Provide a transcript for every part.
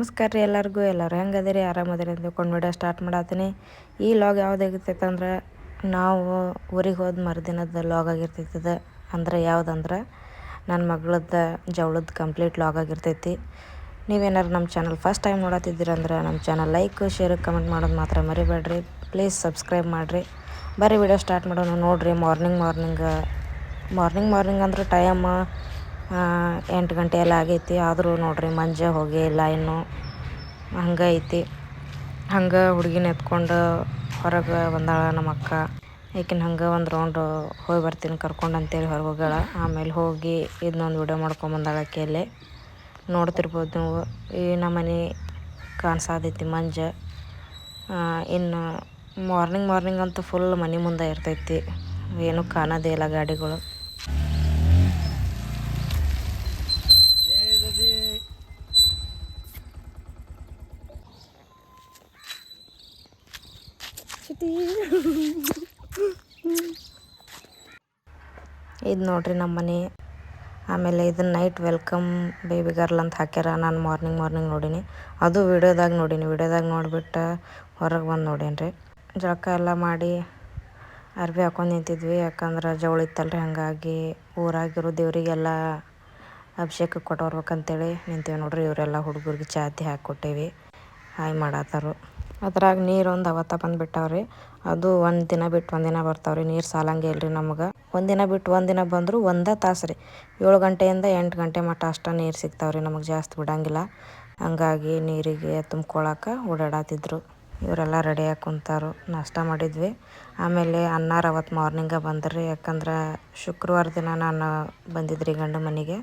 ನಮಸ್ಕಾರ ರೀ ಎಲ್ಲರಿಗೂ, ಎಲ್ಲರೂ ಹೆಂಗದಿರಿ ಆರಾಮದಿರಿ ಅಂದ್ಕೊಂಡು ವಿಡಿಯೋ ಸ್ಟಾರ್ಟ್ ಮಾಡತ್ತೀನಿ ಈ ಲಾಗ್ ಯಾವುದಾಗಿರ್ತೈತೆ ಅಂದ್ರೆ, ನಾವು ಊರಿಗೆ ಹೋದ ಮರುದಿನದ ಲಾಗ್ ಆಗಿರ್ತೈತದ. ಅಂದ್ರೆ ಯಾವುದಂದ್ರೆ ನನ್ನ ಮಗಳದ್ದು ಜವಳದ ಕಂಪ್ಲೀಟ್ ಲಾಗ್ ಆಗಿರ್ತೈತಿ. ನೀವೇನಾರು ನಮ್ಮ ಚಾನಲ್ ಫಸ್ಟ್ ಟೈಮ್ ನೋಡತ್ತಿದ್ದೀರಂದ್ರೆ ನಮ್ಮ ಚಾನಲ್ ಲೈಕ್ ಶೇರ್ ಕಮೆಂಟ್ ಮಾಡೋದು ಮಾತ್ರ ಮರಿಬೇಡ್ರಿ. ಪ್ಲೀಸ್ ಸಬ್ಸ್ಕ್ರೈಬ್ ಮಾಡಿರಿ. ಬರೀ ವಿಡಿಯೋ ಸ್ಟಾರ್ಟ್ ಮಾಡೋಣ ನೋಡಿರಿ. ಮಾರ್ನಿಂಗ್ ಮಾರ್ನಿಂಗ್ ಮಾರ್ನಿಂಗ್ ಮಾರ್ನಿಂಗ್ ಅಂದ್ರೆ ಟೈಮ್ ಎಂಟು ಗಂಟೆ ಎಲ್ಲ ಆಗೈತಿ. ಆದರೂ ನೋಡ್ರಿ ಮಂಜ ಹೋಗೇ ಇಲ್ಲ ಇನ್ನು. ಹಂಗೆ ಐತಿ. ಹಂಗೆ ಹುಡುಗಿನ ಎತ್ಕೊಂಡು ಹೊರಗೆ ಬಂದಾಳ ನಮ್ಮ ಅಕ್ಕ ಏಕಿನ ಹಂಗೆ ಒಂದು ರೌಂಡ್ ಹೋಗಿ ಬರ್ತೀನಿ ಕರ್ಕೊಂಡು ಅಂತೇಳಿ ಹೊರಗೆ ಹೋಗ್ಯಾಳ. ಆಮೇಲೆ ಹೋಗಿ ಇದನ್ನೊಂದು ವಿಡಿಯೋ ಮಾಡ್ಕೊಂಬಂದಾಳ ಆಕೆಯಲ್ಲೇ. ನೋಡ್ತಿರ್ಬೋದು ನೀವು. ಈ ನಮ್ಮನೆ ಕಾಣಿಸಾದೈತಿ ಮಂಜ. ಇನ್ನು ಮಾರ್ನಿಂಗ್ ಮಾರ್ನಿಂಗ್ ಅಂತೂ ಫುಲ್ ಮನೆ ಮುಂದೆ ಇರ್ತೈತಿ. ಏನೂ ಕಾಣೋದೇ ಇಲ್ಲ ಗಾಡಿಗಳು. ಇದು ನೋಡ್ರಿ ನಮ್ಮ ಮನೆ. ಆಮೇಲೆ ಇದು ನೈಟ್ ವೆಲ್ಕಮ್ ಬೇಬಿ ಗರ್ಲ್ ಅಂತ ಹಾಕ್ಯಾರ. ನಾನು ಮಾರ್ನಿಂಗ್ ಮಾರ್ನಿಂಗ್ ನೋಡೀನಿ. ಅದು ವಿಡಿಯೋದಾಗ ನೋಡೀನಿ. ವಿಡಿಯೋದಾಗ ನೋಡಿಬಿಟ್ಟು ಹೊರಗೆ ಬಂದು ನೋಡೀನಿ ರೀ ಜಳಕ ಎಲ್ಲ ಮಾಡಿ ಅರ್ಬಿ ಹಾಕೊಂಡು ನಿಂತಿದ್ವಿ. ಯಾಕಂದ್ರೆ ಜವಳ ಇತ್ತಲ್ರಿ. ಹಾಗಾಗಿ ಊರಾಗಿರೋ ದೇವರಿಗೆಲ್ಲ ಅಭಿಷೇಕ ಕೊಟ್ಟು ಬರ್ಬೇಕಂತೇಳಿ ನಿಂತೀವಿ ನೋಡ್ರಿ. ಇವರೆಲ್ಲ ಹುಡುಗರಿಗೆ ಚಾತಿ ಹಾಕ್ಕೊಟ್ಟೇವಿ. ಹಾಯ್ ಮಾಡತ್ತಾರು ಅದ್ರಾಗ ನೀರು ಒಂದು ಅವತ್ತ ಬಂದುಬಿಟ್ಟಾವ್ರಿ. ಅದು ಒಂದು ದಿನ ಬಿಟ್ಟು ಒಂದಿನ ಬರ್ತಾವ್ರಿ ನೀರು ಸಾಲಂಗೆ ಇಲ್ರಿ ನಮ್ಗೆ. ಒಂದಿನ ಬಿಟ್ಟು ಒಂದಿನ ಬಂದರೂ ಒಂದೇ ತಾಸು ರೀ. ಏಳು ಗಂಟೆಯಿಂದ ಎಂಟು ಗಂಟೆ ಮಟ್ಟ ಅಷ್ಟೇ ನೀರು ಸಿಗ್ತಾವ್ರಿ ನಮಗೆ ಜಾಸ್ತಿ ಬಿಡಂಗಿಲ್ಲ. ಹಂಗಾಗಿ ನೀರಿಗೆ ತುಂಬ್ಕೊಳಕ್ಕೆ ಓಡಾಡತ್ತಿದ್ರು ಇವರೆಲ್ಲ ರೆಡಿಯಾಗಿ ಕುಂತಾರು. ನಾಷ್ಟ ಮಾಡಿದ್ವಿ. ಆಮೇಲೆ ಅನ್ನಾರ ಅವತ್ತು ಮಾರ್ನಿಂಗ ಬಂದ್ರಿ. ಯಾಕಂದ್ರೆ ಶುಕ್ರವಾರ ದಿನ ನಾನು ಬಂದಿದ್ರಿ ಗಂಡ ಮನೆಗೆ.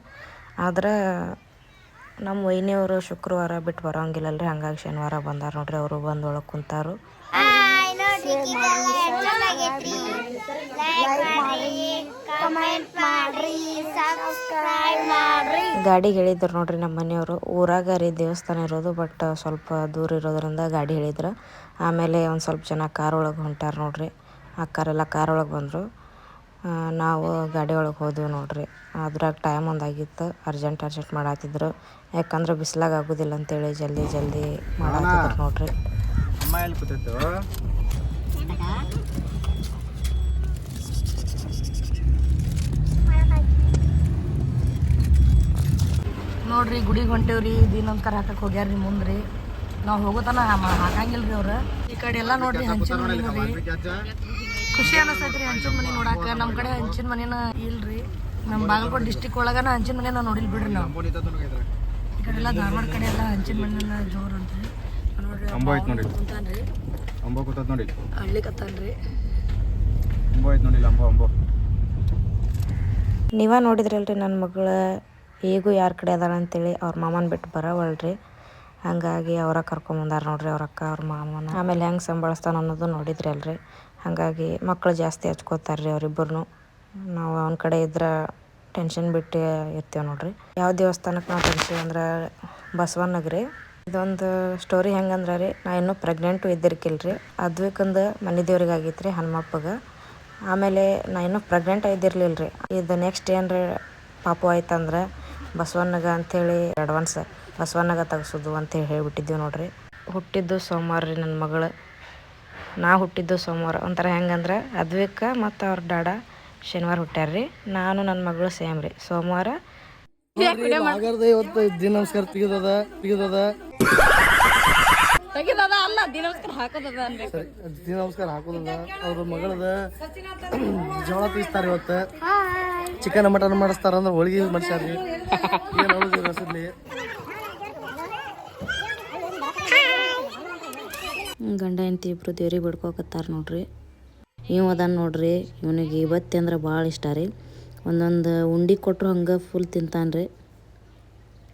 ಆದ್ರೆ ನಮ್ಮ ವೈನಿಯವರು ಶುಕ್ರವಾರ ಬಿಟ್ಟು ಬರೋಂಗಿಲ್ಲಲ್ರಿ ಹಂಗಾಗಿ ಶನಿವಾರ ಬಂದಾರ ನೋಡ್ರಿ ಅವರು ಬಂದು ಒಳಗೆ ಕುಂತಾರು ಗಾಡಿ ಹೇಳಿದ್ರು ನೋಡ್ರಿ ನಮ್ಮ ಮನೆಯವರು. ಊರಾಗ ರೀ ದೇವಸ್ಥಾನ ಇರೋದು ಬಟ್ ಸ್ವಲ್ಪ ದೂರ ಇರೋದ್ರಿಂದ ಗಾಡಿ ಹೇಳಿದ್ರು. ಆಮೇಲೆ ಒಂದು ಸ್ವಲ್ಪ ಜನ ಕಾರ್ ಒಳಗೆ ಹೊಂಟಾರ ನೋಡ್ರಿ. ಅಕ್ಕಾರೆಲ್ಲ ಕಾರ್ ಒಳಗೆ ಬಂದರು. ನಾವು ಗಾಡಿ ಒಳಗೆ ಹೋದೆವು ನೋಡ್ರಿ. ಅದ್ರಾಗ ಟೈಮ್ ಒಂದಾಗಿತ್ತು ಅರ್ಜೆಂಟ್ ಅರ್ಜೆಂಟ್ ಮಾಡತ್ತಿದ್ರು ಯಾಕಂದ್ರೆ ಬಿಸ್ಲಾಗ ಆಗೋದಿಲ್ಲ ಅಂತೇಳಿ ಜಲ್ದಿ ಜಲ್ದಿ ಮಾಡತ್ತಿದ್ರು ನೋಡ್ರಿ. ನೋಡ್ರಿ ಗುಡಿಗೆ ಹೊಂಟೇವ್ರಿ. ದಿನೊಂದ್ಕರ ಹೋಗ್ಯಾರ ರೀ ಮುಂದ್ರಿ. ನಾವು ಹೋಗೋತನ ಹಾಕಂಗಿಲ್ರಿ ಅವ್ರ. ಈ ಕಡೆ ಎಲ್ಲ ನೋಡ್ರಿ ಹಂಚಿನ ಖುಷಿ ಅನಿಸ್ತೈತ್ರಿ ಹಂಚಿನ ಮನೆ ನೋಡಾಕ. ನಮ್ಮ ಕಡೆ ಹಂಚಿನ ಮನೇನ ಇಲ್ರಿ. ನಮ್ಮ ಬಾಗಲಕೋಟೆ ಡಿಸ್ಟಿಕ್ ಒಳಗನ ಹಂಚಿನ ಮನೆನ ನೋಡಿಲ್ ಬಿಡ್ರಿ ನಾವು. ಈ ಕಡೆ ಎಲ್ಲ ಧಾರವಾಡ ಕಡೆ ಎಲ್ಲ ಹಂಚಿನ ಮನೆನ ಜೋರ್ ಅಂತ್ರಿ. ನೋಡ್ರಿ ಅಂಬೋ ಐತ್ ನೋಡಿ. ಕುಂತಾನ್ರಿ. ಅಂಬೋ ಕೂತದ್ ನೋಡಿ ಹಳ್ಳಿ ಕತ್ತಾನ್ರಿ ಅಂಬೋ ಐತ್ ನೋಡಿ ಅಂಬೋ ಅಂಬೋ. ನೀವ ನೋಡಿದ್ರಲ್ರಿ ನನ್ನ ಮಗಳ ಈಗೂ ಯಾರ ಕಡೆ ಅದಾಳ ಅಂತೇಳಿ ಅವ್ರ ಮಾಮನ ಬಿಟ್ಟು ಬರವಳ್ರಿ ಹಾಗಾಗಿ ಅವರ ಕರ್ಕೊಂಬಂದಾರ ನೋಡ್ರಿ ಅವ್ರ ಅಕ್ಕ ಅವ್ರ ಮಾಮನ. ಆಮೇಲೆ ಹೆಂಗೆ ಸಂಬಳಸ್ತಾನ ಅನ್ನೋದು ನೋಡಿದ್ರಿ ಅಲ್ರಿ ಹಾಗಾಗಿ ಮಕ್ಕಳು ಜಾಸ್ತಿ ಹಚ್ಕೋತಾರ್ರಿ ಅವ್ರಿಬ್ಬರು ನಾವು ಅವ್ನ ಕಡೆ ಇದ್ರೆ ಟೆನ್ಷನ್ ಬಿಟ್ಟು ಇರ್ತೀವಿ ನೋಡಿರಿ. ಯಾವ ದೇವಸ್ಥಾನಕ್ಕೆ ನಾವು ತರಿಸ್ತೀವಿ ಅಂದ್ರೆ ಬಸವಣ್ಣಗ್ರಿ ಇದೊಂದು ಸ್ಟೋರಿ ಹೆಂಗಂದ್ರೆ ರೀ, ನಾ ಇನ್ನೂ ಪ್ರೆಗ್ನೆಂಟು ಇದ್ದಿರ್ಕಿಲ್ಲ ರೀ ಅದಕ್ಕಂದು ಮನೆ ದೇವ್ರಿಗೆ ಆಗೈತೆ ರೀ ಹನುಮಪ್ಪಗೆ. ಆಮೇಲೆ ನಾ ಇನ್ನೂ ಪ್ರೆಗ್ನೆಂಟ್ ಇದ್ದಿರ್ಲಿಲ್ಲ ರೀ ಇದು ನೆಕ್ಸ್ಟ್ ಏನ್ರಿ ಪಾಪು ಆಯ್ತಂದ್ರೆ ಬಸವಣ್ಣಗ ಅಂಥೇಳಿ ಅಡ್ವಾನ್ಸ್ ಬಸವಣ್ಣಗ ತೆಗ್ಸೋದು ಅಂತೇಳಿ ಹೇಳಿಬಿಟ್ಟಿದ್ದೀವಿ ನೋಡಿರಿ. ಹುಟ್ಟಿದ್ದು ಸೋಮವಾರ ರೀ ನನ್ನ ಮಗಳು. ನಾ ಹುಟ್ಟಿದ್ದು ಸೋಮವಾರ. ಒಂಥರ ಹೆಂಗಂದ್ರೆ ಅದ್ವಿಕ ಮತ್ತು ಅವ್ರ ಡಾಡ ಶನಿವಾರ ಹುಟ್ಟ್ಯಾರ ರೀ. ನಾನು ನನ್ನ ಮಗಳು ಸೇಮ್ ರೀ. ಸೋಮವಾರ ದಿನ ನಮಸ್ಕಾರ ತೆಗೆದದ ತೆಗೆದದ. ದಿನ ನಮಸ್ಕಾರ ಹಾಕೋದದ ಅವ್ರ ಮಗಳದ ಜೋಳ ತೀಸ್ತಾರ ಇವತ್ತು. ಚಿಕನ್ ಮಟನ್ ಮಾಡಿಸ್ತಾರ ಅಂದ್ರೆ ಹೋಳಿಗೆ ಮಾಡ್ಸ್ಯಾರ್ರಿ ಏನ್ ಹೌದು ರಸದ್ಲಿ ಗಂಡ ಹೆಂಡತಿ ಇಬ್ಬರು ದೇವ್ರಿಗೆ ಬಿಡ್ಕೋಕತ್ತಾರ ನೋಡ್ರಿ. ಇವ ಅದಾನ ನೋಡ್ರಿ, ಇವನಿಗೆ ಇವತ್ತಿ ಅಂದ್ರೆ ಭಾಳ ಇಷ್ಟ ರೀ. ಒಂದೊಂದು ಉಂಡಿ ಕೊಟ್ಟರು ಹಂಗೆ ಫುಲ್ ತಿಂತಾನ್ರಿ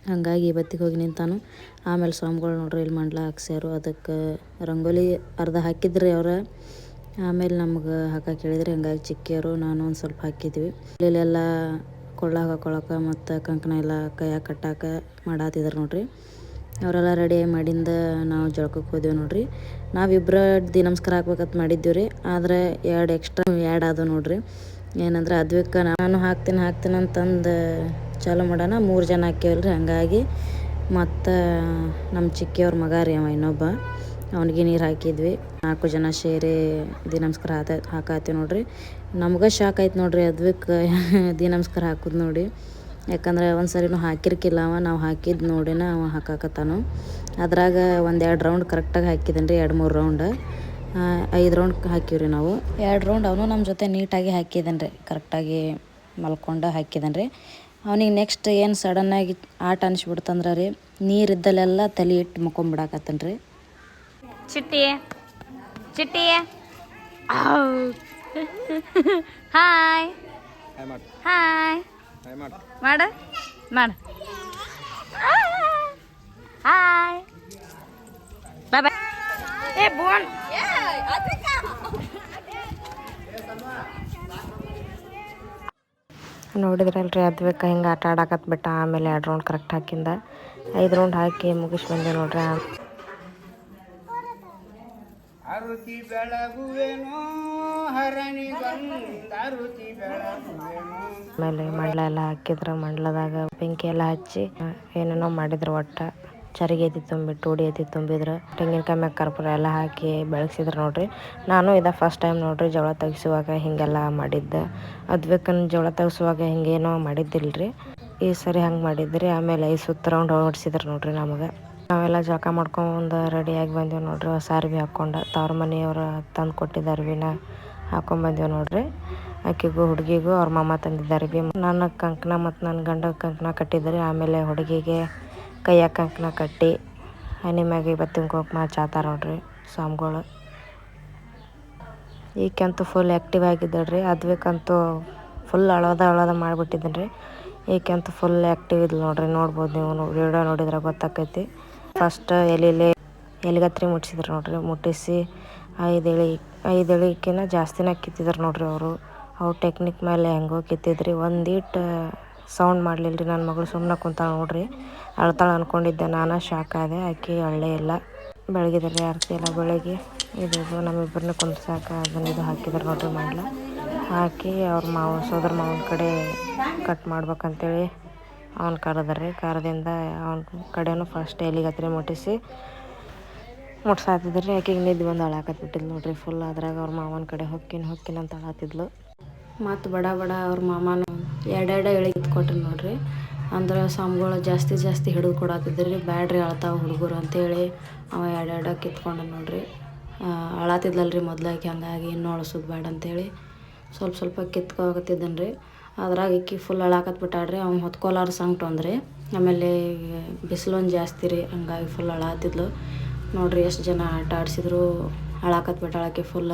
ಹಂಗಾಗಿ ಇವತ್ತಿಗೆ ಹೋಗಿ ನಿಂತಾನು. ಆಮೇಲೆ ಸ್ವಾಮಿಗಳು ನೋಡ್ರಿ ಇಲ್ಲಿ ಮಂಡ್ಲ ಹಾಕ್ಸ್ಯಾರು. ಅದಕ್ಕೆ ರಂಗೋಲಿ ಅರ್ಧ ಹಾಕಿದ್ರಿ ಅವ್ರ. ಆಮೇಲೆ ನಮ್ಗೆ ಹಾಕಕ್ಕೆ ಹೇಳಿದ್ರಿ ಹಂಗಾಗಿ ಚಿಕ್ಕಿಯರು, ನಾನು ಒಂದು ಸ್ವಲ್ಪ ಹಾಕಿದ್ವಿ. ಇಲ್ಲೆಲ್ಲ ಕೊಳ್ಳಾಗ ಕೊಳಕ ಮತ್ತು ಕಂಕಣ ಎಲ್ಲ ಕೈಯಾಗ ಕಟ್ಟಾಕ ಮಾಡಾತಿದ್ರು ನೋಡ್ರಿ. ಅವರೆಲ್ಲ ರೆಡಿ ಮಾಡಿಂದ ನಾವು ಜಳ್ಕಕ್ಕೆ ಹೋದೇವು ನೋಡ್ರಿ. ನಾವಿಬ್ಬರ ದಿ ನಮಸ್ಕಾರ ಹಾಕ್ಬೇಕಂತ ಮಾಡಿದ್ದೀವಿ ರೀ. ಆದರೆ ಎರಡು ಎಕ್ಸ್ಟ್ರಾ ಎರಡು ಆದವು ನೋಡ್ರಿ. ಏನಂದ್ರೆ ಅದಕ್ಕೆ ನಾನು ಹಾಕ್ತೀನಿ ಹಾಕ್ತೀನಿ ಅಂತಂದು ಚಾಲು ಮಾಡೋಣ. ಮೂರು ಜನ ಹಾಕ್ಯವಲ್ರಿ ಹಂಗಾಗಿ ಮತ್ತು ನಮ್ಮ ಚಿಕ್ಕಿಯವ್ರ ಮಗ ರೀ ಅವ ಇನ್ನೊಬ್ಬ. ಅವನಿಗೆ ನೀರು ಹಾಕಿದ್ವಿ. ನಾಲ್ಕು ಜನ ಸೇರಿ ದಿ ನಮಸ್ಕಾರ ಹಾತ ಹಾಕಾತೀವಿ ನೋಡ್ರಿ. ನಮ್ಗೆ ಶಾಕ್ ಆಯ್ತು ನೋಡ್ರಿ ಅದಕ್ಕೆ ದಿ ನಮಸ್ಕಾರ ಹಾಕೋದು ನೋಡಿ. ಯಾಕಂದ್ರೆ ಒಂದು ಸರಿನೂ ಹಾಕಿರ್ಕಿಲ್ಲ ಅವ ನಾವು ಹಾಕಿದ್ದು ನೋಡಿನ ಅವ ಹಾಕಾಕತ್ತಾನು. ಅದ್ರಾಗ ಒಂದೆರಡು ರೌಂಡ್ ಕರೆಕ್ಟಾಗಿ ಹಾಕಿದ್ದೀನಿ ರೀ ಎರಡು ಮೂರು ರೌಂಡ್ ಐದು ರೌಂಡ್ ಹಾಕಿವ್ರಿ ನಾವು. ಎರಡು ರೌಂಡ್ ಅವನು ನಮ್ಮ ಜೊತೆ ನೀಟಾಗಿ ಹಾಕಿದ್ದೇನೆ ರೀ ಕರೆಕ್ಟಾಗಿ ಮಲ್ಕೊಂಡು ಹಾಕಿದನ್ ರೀ ಅವನಿಗೆ ನೆಕ್ಸ್ಟ್ ಏನು ಸಡನ್ನಾಗಿ ಆಟ ಅನಿಸ್ಬಿಡ್ತಂದ್ರೆ ರೀ ನೀರಿದ್ದಲ್ಲೆಲ್ಲ ತಲೆ ಇಟ್ಟು ಮುಕೊಂಬಿಡಾಕತ್ತನ್ ರೀ ಚಿಟ್ಟಿ ಚಿಟ್ಟಿ ಹಾಯ್ ಹಾಯ್ ಮಾಡು ಹಾಯ್ ಹಾಯ್ ಮಾಡು ಮಾಡ ಮಾಡ ಹಾಯ್ ಬಾಯ್ ಬಾಯ್ ಏ ಬೋನ್ ನೋಡಿದ್ರಲ್ರಿ ಅದ್ಬೇಕು ಹಿಂಗೆ ಆಟ ಆಡಕತ್ ಬಿಟ್ಟ ಆಮೇಲೆ ಎರಡು ರೌಂಡ್ ಕರೆಕ್ಟ್ ಹಾಕಿಂದ ಐದು ರೌಂಡ್ ಹಾಕಿ ಮುಗಿಸ್ ಬಂದೆ ನೋಡ್ರಿ ಆರುತಿ ಬೆಳಗುವೆನೋ, ಹರಣಿ ಬಂದ ಅರುತಿ ಬೆಳಗುವೆನೋ. ಆಮೇಲೆ ಮಂಡಲ ಎಲ್ಲ ಹಾಕಿದ್ರು ಮಂಡಲದಾಗ ಬೆಂಕಿ ಎಲ್ಲ ಹಚ್ಚಿ, ಏನೇನೋ ಮಾಡಿದ್ರು ಒಟ್ಟ. ಚರಿಗೆ ಎತ್ತಿ ತುಂಬಿಟ್ಟು ಉಡಿ ಎತ್ತಿ ತುಂಬಿದ್ರು, ತೆಂಗಿನಕಾಯಿ ಮ್ಯಾಗ ಕರ್ಪೂರ ಎಲ್ಲ ಹಾಕಿ ಬೆಳಗ್ಸಿದ್ರು ನೋಡ್ರಿ. ನಾನು ಇದ ಫಸ್ಟ್ ಟೈಮ್ ನೋಡ್ರಿ, ಜೋಳ ತೆಗಿಸುವಾಗ ಹಿಂಗೆಲ್ಲ ಮಾಡಿದ್ದೆ. ಅದ್ಬೇಕನ್ ಜೋಳ ತೆಗಿಸುವಾಗ ಹಿಂಗೇನೋ ಮಾಡಿದ್ದಿಲ್ರಿ. ಈ ಸರಿ ಹಂಗೆ ಮಾಡಿದ್ರಿ, ಆಮೇಲೆ ಐದು ಸುತ್ತ ರೌಂಡ್ ಓಡಿಸಿದ್ರು ನೋಡ್ರಿ ನಮಗೆ. ನಾವೆಲ್ಲ ಜಳಕ ಮಾಡ್ಕೊಂಡು ರೆಡಿಯಾಗಿ ಬಂದೀವಿ ನೋಡ್ರಿ. ಹೊಸ ಅರ್ವಿ ಹಾಕ್ಕೊಂಡು ತವ್ರ ಮನೆಯವರು ತಂದು ಕೊಟ್ಟಿದ್ದ ಅರ್ವಿನ ಹಾಕೊಂಬಂದೀವಿ ನೋಡ್ರಿ. ಆಕೆಗೂ ಹುಡುಗಿಗೂ ಅವ್ರ ಮಾಮ ತಂದಿದ್ದ ಅರ್ವಿ. ನನ್ನ ಕಂಕಣ ಮತ್ತು ನನ್ನ ಗಂಡ ಕಂಕಣ ಕಟ್ಟಿದ್ರಿ. ಆಮೇಲೆ ಹುಡುಗಿಗೆ ಕೈಯ ಕಂಕಣ ಕಟ್ಟಿ ಮ್ಯಾಗ ಇವತ್ತಿನ ಕುಂಕುಮ ಚಾತಾರ ನೋಡ್ರಿ ಸ್ವಾಮಿಗಳು. ಈಕೆಂತೂ ಫುಲ್ ಆ್ಯಕ್ಟಿವ್ ಆಗಿದ್ದಳ್ರಿ. ಅದ್ಬೇಕಂತೂ ಫುಲ್ ಅಳೋದ ಅಳೋದ ಮಾಡಿಬಿಟ್ಟಿದ್ದೀನಿ ರೀ ಈಕೆಂತೂ ಫುಲ್ ಆ್ಯಕ್ಟಿವ್ ಇದ್ಲು ನೋಡ್ರಿ. ನೋಡ್ಬೋದು ನೀವು. ವಿಡಿಯೋ ನೋಡಿದ್ರೆ ಗೊತ್ತಾಕೈತಿ. ಫಸ್ಟ್ ಎಲೆಲೆ ಎಲೆಗತ್ರಿ ಮುಟ್ಟಿಸಿದ್ರು ನೋಡ್ರಿ, ಮುಟ್ಟಿಸಿ ಐದು ಎಳೆ, ಐದು ಜಾಸ್ತಿನ ಕಿತ್ತಿದ್ರು ನೋಡ್ರಿ ಅವರು. ಅವ್ರ ಟೆಕ್ನಿಕ್ ಮೇಲೆ ಹೆಂಗೋ ಕಿತ್ತಿದ್ರಿ. ಒಂದೀಟ್ ಸೌಂಡ್ ಮಾಡಲಿಲ್ಲ ರೀ ನನ್ನ ಮಗಳು ಸುಮ್ಮನೆ ಕುಂತಾಳ ನೋಡ್ರಿ. ಅಳ್ತಾಳೆ ಅನ್ಕೊಂಡಿದ್ದೆ, ನಾನು ಶಾಕ್ ಆದೆ, ಆಕೆ ಅಳ್ಳೇ ಎಲ್ಲ ಬೆಳಗಿದ್ರಿ ಆರತಿ ಎಲ್ಲ ಬೆಳಗ್ಗೆ. ಇದು ಇದು ನಮ್ಮಿಬ್ಬರನ್ನ ಕುಂದ್ಸಾಕ ಅದನ್ನ ಇದು ಹಾಕಿದ್ರು ನೋಡ್ರಿ, ಮಾಡ್ಲ. ಹಾಕಿ ಅವ್ರ ಮಾವ, ಸೋದರ ಮಾವನ ಕಡೆ ಕಟ್ ಮಾಡ್ಬೇಕಂತೇಳಿ ಅವ್ನು ರೀ ಕರೆದಿಂದ ಅವ್ನ ಕಡೆನೂ ಫಸ್ಟ್ ಎಲ್ಲಿಗೆ ಹತ್ರ ಮುಟ್ಟಿಸಿ ಮುಟ್ಸಾತಿದ್ರಿ. ಆಕೆಗೆ ನಿದ್ದು ಬಂದು ಅಳಾಕತ್ಬಿಟ್ಟಿದ್ಲು ನೋಡ್ರಿ ಫುಲ್ ಅದ್ರಾಗ ಅವ್ರ ಮಾವನ ಕಡೆ ಹೊಕ್ಕಿನ ಹೊಕ್ಕಿನ ಅಂತ ಅಳಾತಿದ್ಲು. ಮತ್ತು ಬಡ ಬಡ ಅವ್ರ ಮಾಮನು ಎರಡೆರಡು ಎಳೆ ಕೊಟ್ರಿ ನೋಡ್ರಿ. ಅಂದ್ರೆ ಸಾಮ್ಗಳು ಜಾಸ್ತಿ ಜಾಸ್ತಿ ಹಿಡಿದು ಕೊಡತ್ತಿದ್ರಿ ಬ್ಯಾಡ್ರಿ ಅಳ್ತಾವ ಹುಡುಗರು ಅಂತೇಳಿ ಅವ ಎರಡೆರಡು ಕಿತ್ಕೊಂಡ ನೋಡ್ರಿ. ಅಳಾತಿದ್ಲಲ್ರಿ ಮೊದ್ಲಾಗಿ ಹಂಗಾಗಿ ಇನ್ನೂ ಅಳಸೋದು ಬೇಡ ಅಂತೇಳಿ. ಸ್ವಲ್ಪ ಸ್ವಲ್ಪ ಕಿತ್ಕೋಗತ್ತಿದ್ದನ್ ರೀ ಅದ್ರಾಗ ಇಕ್ಕಿ ಫುಲ್ ಅಳಾಕತ್ಬಿಟ್ಟಾಡ್ರಿ ಅವ್ನು ಹೊತ್ಕೊಲಾರ ಸಂಗ್ ಅಂದ್ರಿ ಆಮೇಲೆ ಬಿಸಿಲೊಂದು ಜಾಸ್ತಿ ರೀ, ಹಂಗಾಗಿ ಫುಲ್ ಅಳಾತಿದ್ಲು. ನೋಡ್ರಿ ಎಷ್ಟು ಜನ ಆಟ ಆಡಿಸಿದ್ರು, ಅಳಾಕತ್ ಬಿಟ್ಟಾಳಕ್ಕೆ ಫುಲ್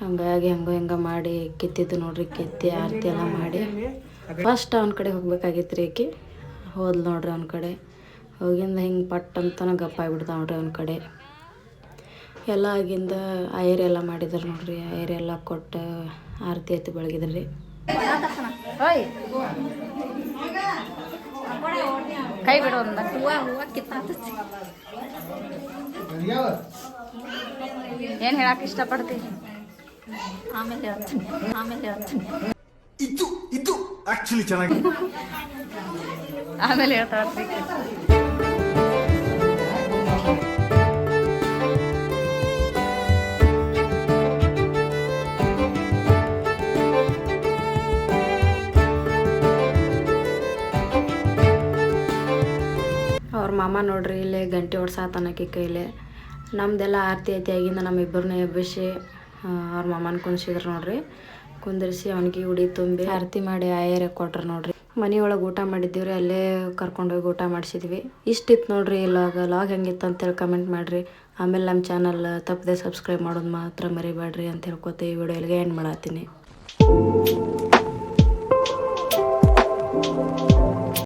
ಹಂಗಾಗಿ ಹಂಗೆ ಹಿಂಗೆ ಮಾಡಿ, ಕಿತ್ತಿದ್ದು ನೋಡ್ರಿ, ಕಿತ್ತಿ ಆರತಿ ಎಲ್ಲ ಮಾಡಿ. ಫಸ್ಟ್ ಅವ್ನ ಕಡೆ ಹೋಗ್ಬೇಕಾಗಿತ್ತು ರೀ ಇಕ್ಕಿ ಹೋದ್ಲು ನೋಡ್ರಿ ಅವ್ನ ಕಡೆ. ಹೋಗಿಂದ ಹಿಂಗೆ ಪಟ್ ಅಂತನ ಗಪ್ಪ ಆಗ್ಬಿಡ್ತಾವ ನೋಡ್ರಿ ಅವ್ನ ಕಡೆ. ಎಲ್ಲ ಆಗಿಂದ ಐರೆಲ್ಲ ಮಾಡಿದ್ರು ನೋಡ್ರಿ ಐರೆಲ್ಲ ಕೊಟ್ಟು ಆರತಿ ಎತ್ತಿ ಬೆಳಗಿದ್ರಿ. ಕೈ ಬಿಡು ಒಂದ ಹೂವ ಹೂವ ಕಿತ್ತಾತತಿ. ಏನು ಹೇಳಕ್ಕೆ ಇಷ್ಟಪಡ್ತಿ? ಆಮೇಲೆ ಹೇಳ್ತೀನಿ ಆಮೇಲೆ ಹೇಳ್ತೀನಿ. ಇದು ಇದು ಆಕ್ಚುಲಿ ಚೆನ್ನಾಗಿ. ಆಮೇಲೆ ಹೇಳ್ತಾಳ್ರಿ ಮಾಮ ನೋಡ್ರಿ ಇಲ್ಲೇ ಗಂಟೆ ಹೊಡ್ಸಾತನಕ್ಕೆ ಕೈಲೇ. ನಮ್ಮದೆಲ್ಲ ಆರತಿ ಐತಿ ಆಗಿಂದ ನಮ್ಮಿಬ್ಬರನ್ನ ಎಬ್ಬಿಸಿ ಅವ್ರ ಮಾಮನ ಕುಂದ್ಸಿದ್ರು ನೋಡ್ರಿ. ಕುಂದಿರಿಸಿ ಅವನಿಗೆ ಉಡಿ ತುಂಬಿ ಆರತಿ ಮಾಡಿ ಆಯರ ಕೊಟ್ರು ನೋಡ್ರಿ. ಮನೆಯೊಳಗೆ ಊಟ ಮಾಡಿದ್ದೀವ್ರಿ, ಅಲ್ಲೇ ಕರ್ಕೊಂಡೋಗಿ ಊಟ ಮಾಡಿಸಿದ್ವಿ. ಇಷ್ಟಿತ್ತು ನೋಡ್ರಿ ಲಾಗ್ ಲಾಗ್ ಹೆಂಗಿತ್ತು ಅಂತೇಳಿ ಕಮೆಂಟ್ ಮಾಡಿರಿ. ಆಮೇಲೆ ನಮ್ಮ ಚಾನಲ್ ತಪ್ಪದೆ ಸಬ್ಸ್ಕ್ರೈಬ್ ಮಾಡೋದು ಮಾತ್ರ ಮರಿಬೇಡ್ರಿ ಅಂತ ಹೇಳ್ಕೊತೀವಿ ಈ ವಿಡಿಯೋ ಇಲ್ಲಿಗೆ ಎಂಡ್ ಮಾಡತ್ತೀನಿ.